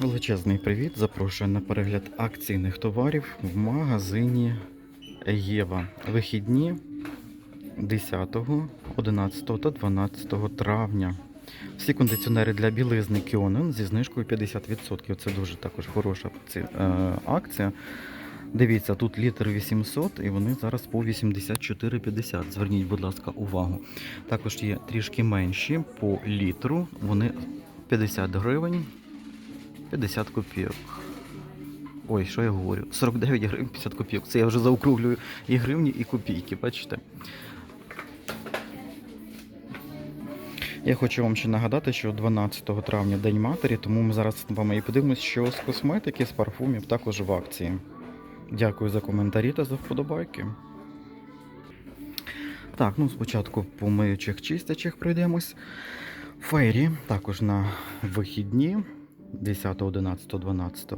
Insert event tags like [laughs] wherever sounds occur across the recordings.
Величезний привіт! Запрошую на перегляд акційних товарів в магазині Єва. Вихідні 10, 11 та 12 травня. Всі кондиціонери для білизни Кіонен зі знижкою 50%. Це дуже також хороша е, акція. Дивіться, тут літр 800 і вони зараз по 84,50. Зверніть, будь ласка, увагу. Також є трішки менші по літру. Вони 50 гривень. 50 копійок. Ой, що я говорю? 49 гривень 50 копійок. Це я вже заокруглюю і гривні, і копійки, бачите? Я хочу вам ще нагадати, що 12 травня День матері, тому ми зараз з вами і подивимося, що з косметики, з парфумів також в акції. Дякую за коментарі та за вподобайки. Так, ну спочатку по миючих чистячих пройдемось. Фейрі також на вихідні 10, 11, 12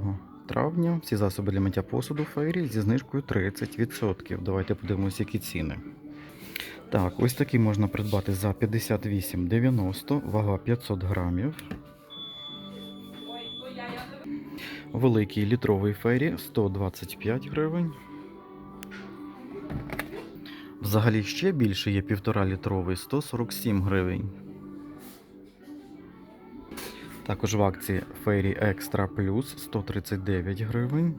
травня. Всі засоби для миття посуду Фейрі зі знижкою 30%. Давайте подивимося, які ціни. Так, ось такі можна придбати за 58,90, вага 500 грамів. Великий літровий фейрі 125 гривень. Взагалі ще більше є 1,5 літровий 147 гривень. Також в акції Fairy Extra Plus 139 гривень.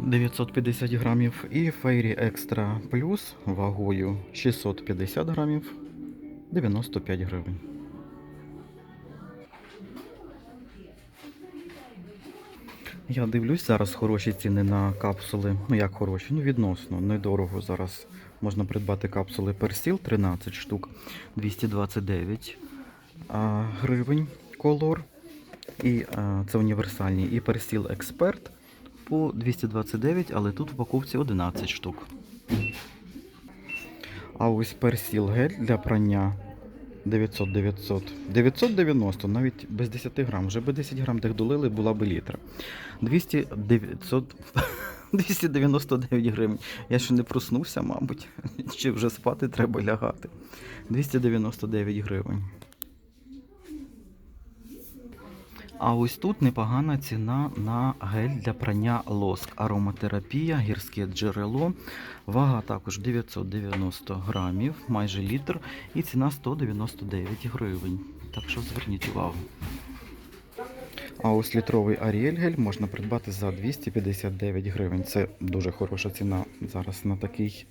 950 грамів і Fairy Extra Plus вагою 650 грамів 95 гривень. Я дивлюсь зараз хороші ціни на капсули. Ну як хороші, ну відносно, недорого зараз можна придбати капсули Персіл 13 штук 229 гривень колор. І це універсальні. І Персіл Експерт по 229, але тут в упаковці 11 штук. А ось Персіл гель для прання 900 900 990, навіть без 10 грам. Вже би 10 грам тих долили, була би літра. 200 900 299 гривень. Я ще не проснувся, мабуть. [laughs] Чи вже спати треба лягати. 299 гривень. А ось тут непогана ціна на гель для прання лоск. Ароматерапія, гірське джерело. Вага також 990 грамів, майже літр, і ціна 199 гривень. Так що зверніть увагу. А ось літровий Аріель гель можна придбати за 259 гривень. Це дуже хороша ціна зараз на такий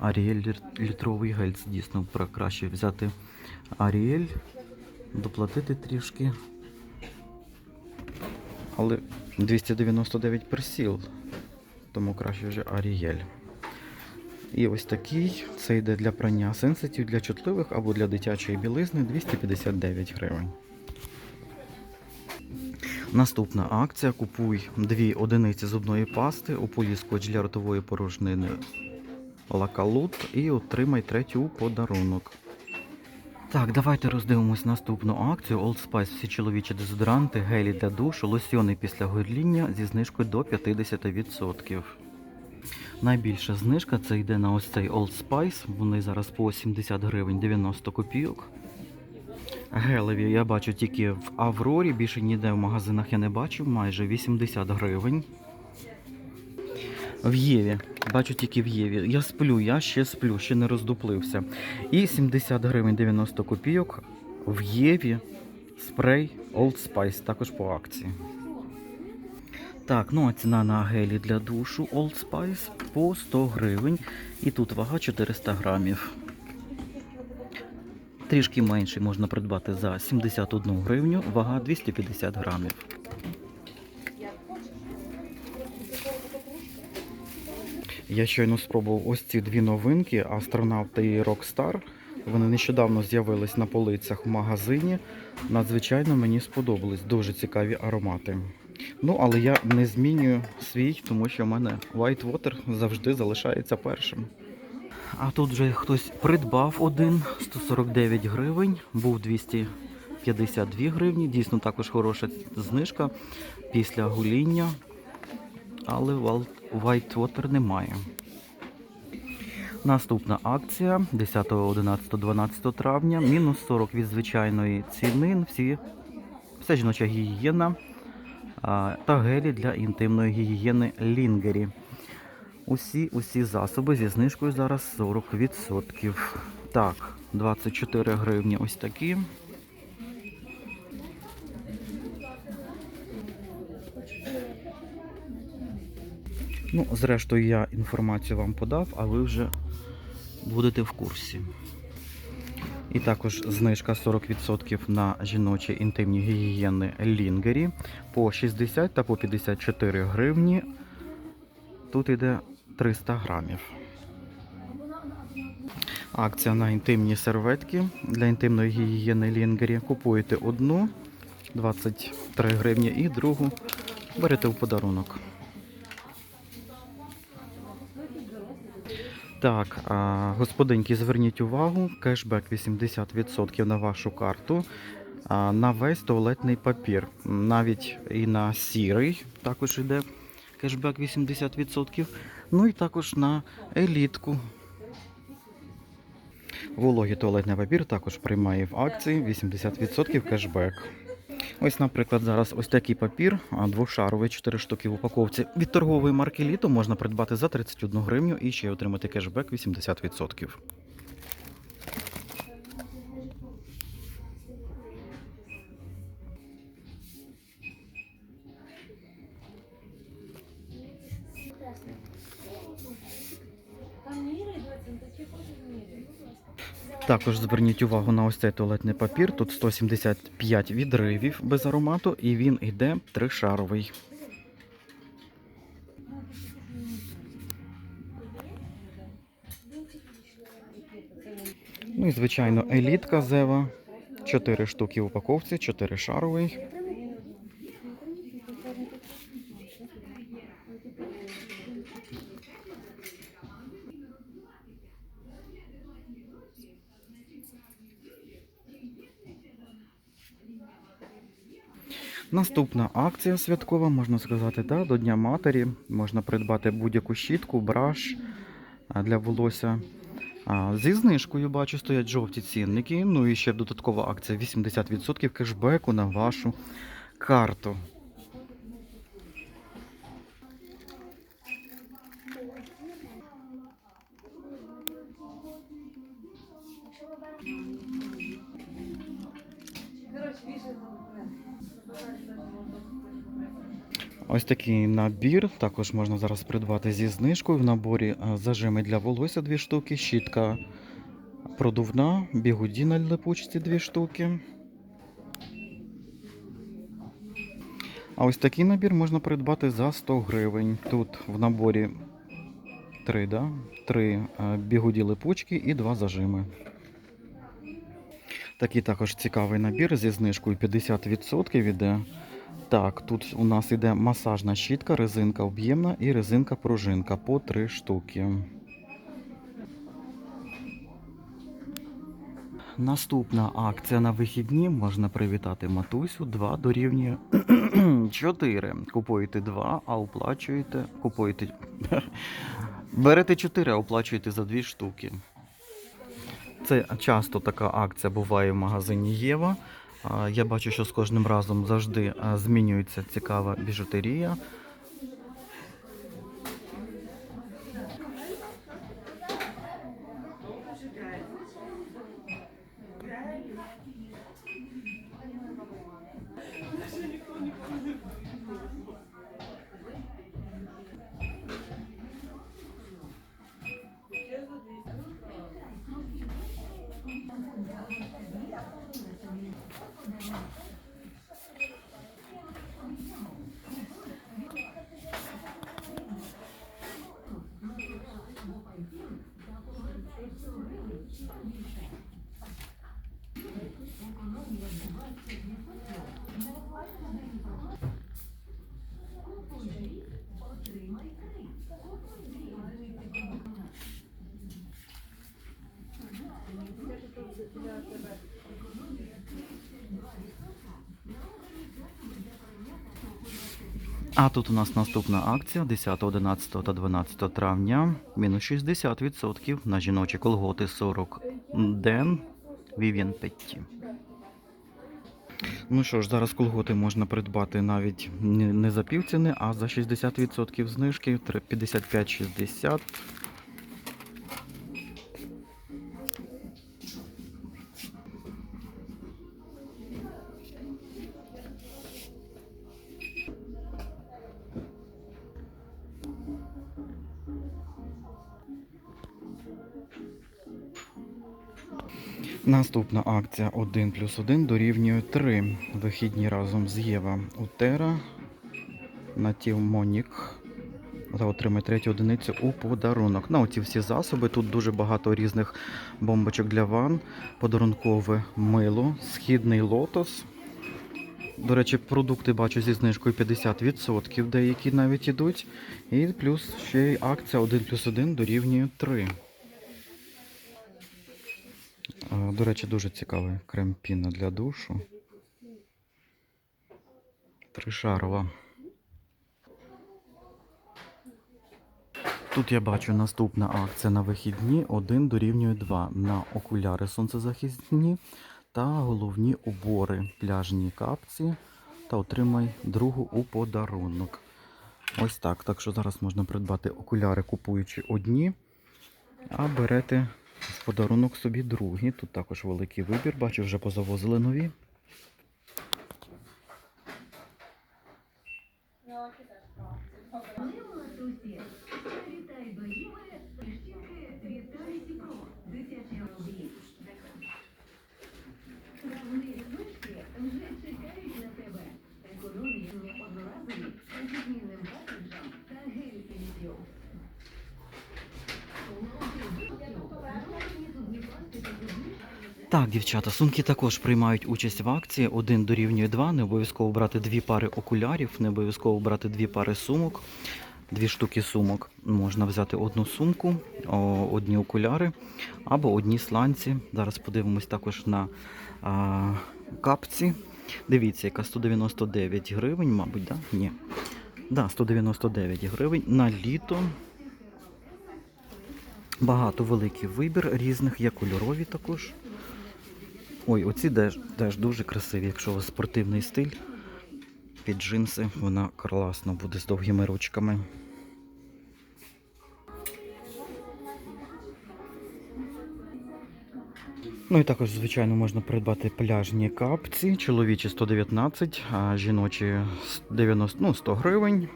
Аріель літровий гель. Це дійсно краще взяти Аріель, доплатити трішки. Але 299 персіл, тому краще вже Аріель. І ось такий, це йде для прання сенситів для чутливих або для дитячої білизни 259 гривень. Наступна акція. Купуй дві одиниці зубної пасти у скотч для ротової порожнини Лакалут і отримай третю подарунок. Так, давайте роздивимось наступну акцію. Old Spice всі чоловічі дезодоранти, гелі для душу, лосьони після горління зі знижкою до 50%. Найбільша знижка це йде на ось цей Old Spice. Вони зараз по 70 гривень 90 копійок. Гелеві я бачу тільки в Аврорі, більше ніде в магазинах я не бачив, майже 80 гривень. В Єві. Бачу тільки в Єві. Я сплю, я ще сплю, ще не роздуплився. І 70 гривень 90 копійок в Єві спрей Old Spice, також по акції. Так, ну а ціна на гелі для душу Old Spice по 100 гривень. І тут вага 400 грамів. Трішки менший можна придбати за 71 гривню, вага 250 грамів. Я щойно спробував ось ці дві новинки Астронавт і Rockstar. Вони нещодавно з'явились на полицях в магазині. Надзвичайно мені сподобались. Дуже цікаві аромати. Ну, але я не змінюю свій, тому що в мене White Water завжди залишається першим. А тут вже хтось придбав один 149 гривень, був 252 гривні. Дійсно також хороша знижка після гуління. Але White Water немає. Наступна акція 10, 11, 12 травня. Мінус 40 від звичайної ціни. Всі, вся жіноча гігієна та гелі для інтимної гігієни Лінгері. Усі, усі засоби зі знижкою зараз 40%. Так, 24 гривні ось такі. Ну, зрештою, я інформацію вам подав, а ви вже будете в курсі. І також знижка 40% на жіночі інтимні гігієни Лінгері по 60 та по 54 гривні. Тут йде 300 грамів. Акція на інтимні серветки для інтимної гігієни Лінгері. Купуєте одну 23 гривні і другу берете в подарунок. Так, господинки, зверніть увагу, кешбек 80% на вашу карту, на весь туалетний папір. Навіть і на сірий також йде кешбек 80%. Ну і також на елітку. Вологий туалетний папір також приймає в акції 80% кешбек. Ось, наприклад, зараз ось такий папір, двошаровий, 4 штуки в упаковці. Від торгової марки Літо можна придбати за 31 гривню і ще отримати кешбек 80%. Також зверніть увагу на ось цей туалетний папір. Тут 175 відривів без аромату, і він йде тришаровий. Ну і звичайно, елітка Зева. 4 штуки в упаковці, 4 шаровий. Наступна акція святкова, можна сказати, да, до Дня Матері. Можна придбати будь-яку щітку, браш для волосся. Зі знижкою бачу, стоять жовті цінники. Ну і ще додаткова акція 80% кешбеку на вашу карту. Такий набір. Також можна зараз придбати зі знижкою. В наборі е, зажими для волосся 2 штуки, щітка продувна, бігуді на липучці 2 штуки. А ось такий набір можна придбати за 100 гривень. Тут в наборі 3, да? 3 бігуді липучки і 2 зажими. Такий також цікавий набір зі знижкою 50% іде. Так, тут у нас іде масажна щітка, резинка об'ємна і резинка пружинка по 3 штуки. Наступна акція на вихідні можна привітати матусю. 2 дорівнює [clears throat] 4. Купуєте 2, а оплачуєте. Купуєте. [clears throat] Берете 4, а оплачуєте за 2 штуки. Це часто така акція буває в магазині Єва. Я бачу, що з кожним разом завжди змінюється цікава біжутерія. А тут у нас наступна акція 10, 11 та 12 травня. Мінус 60% на жіночі колготи 40 ден Вів'ян Петті. Ну що ж, зараз колготи можна придбати навіть не за півціни, а за 60% знижки 55-60. Наступна акція 1 плюс 1 дорівнює 3. Вихідні разом з Єва Утера на Монік та отримай третю одиницю у подарунок. На оці всі засоби. Тут дуже багато різних бомбочок для ван, подарункове мило, східний лотос. До речі, продукти бачу зі знижкою 50%, деякі навіть ідуть. І плюс ще й акція 1 плюс 1 дорівнює 3. До речі, дуже цікавий крем піна для душу. Тришарова. Тут я бачу наступна акція на вихідні 1 дорівнює 2 на окуляри сонцезахисні та головні убори, пляжні капці та отримай другу у подарунок. Ось так. Так що зараз можна придбати окуляри, купуючи одні, а берете подарунок собі другі. Тут також великий вибір. Бачу, вже позавозили нові. Так, дівчата, сумки також приймають участь в акції. Один дорівнює 2. Не обов'язково брати дві пари окулярів, не обов'язково брати дві пари сумок. Дві штуки сумок. Можна взяти одну сумку, одні окуляри або одні сланці. Зараз подивимось також на а, капці. Дивіться, яка 199 гривень, мабуть, да? Ні. Да, 199 гривень на літо. Багато великий вибір різних, є кольорові також. Ой, оці теж, дуже красиві, якщо у вас спортивний стиль. Під джинси вона класно буде з довгими ручками. Ну і також, звичайно, можна придбати пляжні капці, чоловічі 119, а жіночі 90, ну, 100 гривень.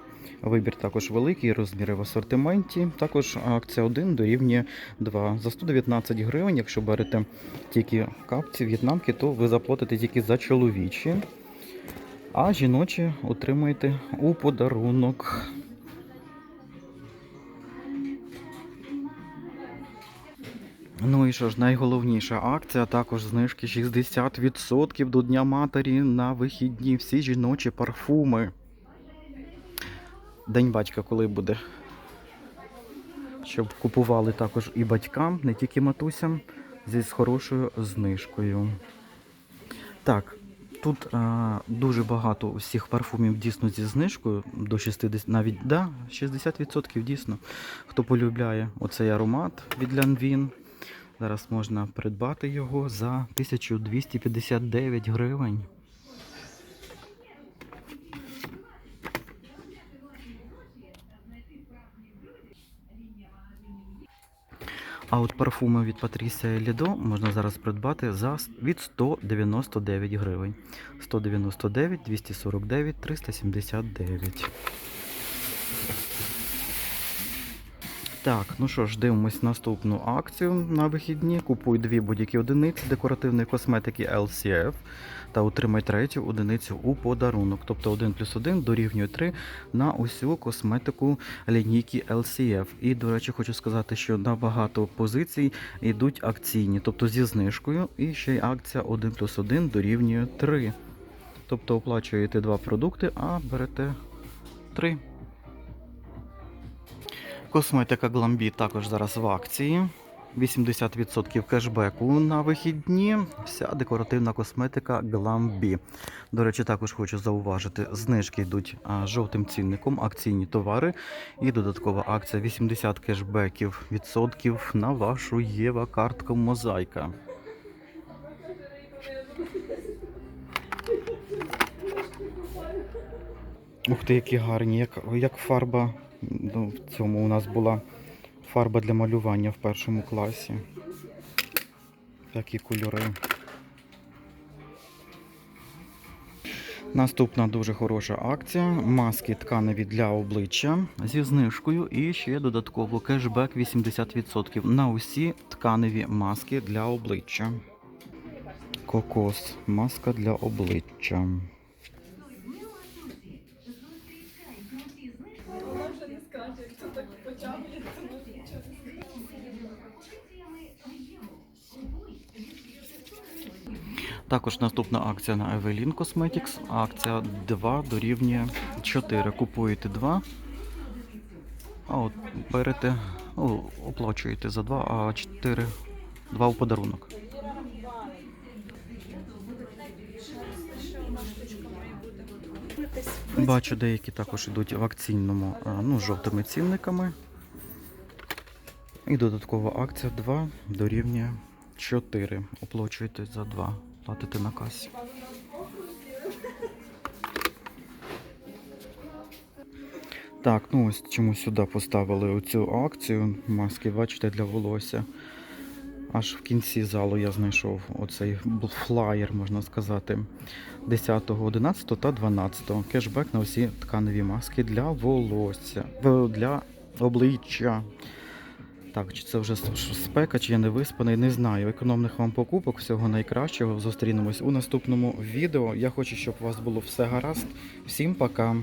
Вибір також великий, розміри в асортименті. Також акція 1 дорівнює 2. За 119 гривень, якщо берете тільки капці в'єтнамки, то ви заплатите тільки за чоловічі, а жіночі отримаєте у подарунок. Ну і що ж, найголовніша акція, також знижки 60% до Дня Матері на вихідні. Всі жіночі парфуми. День батька коли буде. Щоб купували також і батькам, не тільки матусям, зі з хорошою знижкою. Так, тут а, дуже багато всіх парфумів дійсно зі знижкою до 60, навіть да, 60% дійсно. Хто полюбляє оцей аромат від Лянвін. Зараз можна придбати його за 1259 гривень. А от парфуми від Patricia Лідо можна зараз придбати за від 199 гривень. 199, 249, 379. Так, ну що ж, дивимось наступну акцію на вихідні. Купуй дві будь-які одиниці декоративної косметики LCF та отримай третю одиницю у подарунок. Тобто 1 плюс 1 дорівнює 3 на усю косметику лінійки LCF. І, до речі, хочу сказати, що на багато позицій йдуть акційні, тобто зі знижкою. І ще й акція 1 плюс 1 дорівнює 3. Тобто оплачуєте два продукти, а берете 3. Косметика Glambi також зараз в акції. 80% кешбеку на вихідні. Вся декоративна косметика Glambi. До речі, також хочу зауважити, знижки йдуть жовтим цінником, акційні товари і додаткова акція 80 кешбеків відсотків на вашу Єва картку Мозаїка. Ух ти, які гарні, як, як фарба. Ну, в цьому у нас була фарба для малювання в першому класі. Такі кольори. Наступна дуже хороша акція. Маски тканеві для обличчя зі знижкою і ще додатково кешбек 80% на усі тканеві маски для обличчя. Кокос. Маска для обличчя. Також наступна акція на Evelyn Cosmetics. Акція 2 дорівнює 4. Купуєте 2, а от берете, ну, оплачуєте за 2, а 4 2 у подарунок. Бачу, деякі також йдуть в акційному, ну, жовтими цінниками. І додаткова акція 2 дорівнює 4. Оплачуєте за 2, платите на касі. Так, ну ось чому сюди поставили оцю акцію. Маски, бачите, для волосся. Аж в кінці залу я знайшов оцей флаєр, можна сказати. 10, 11 та 12. Кешбек на усі тканеві маски для волосся, для обличчя. Так, чи це вже спека, чи я не виспаний, не знаю. Економних вам покупок, всього найкращого. Зустрінемось у наступному відео. Я хочу, щоб у вас було все гаразд. Всім пока!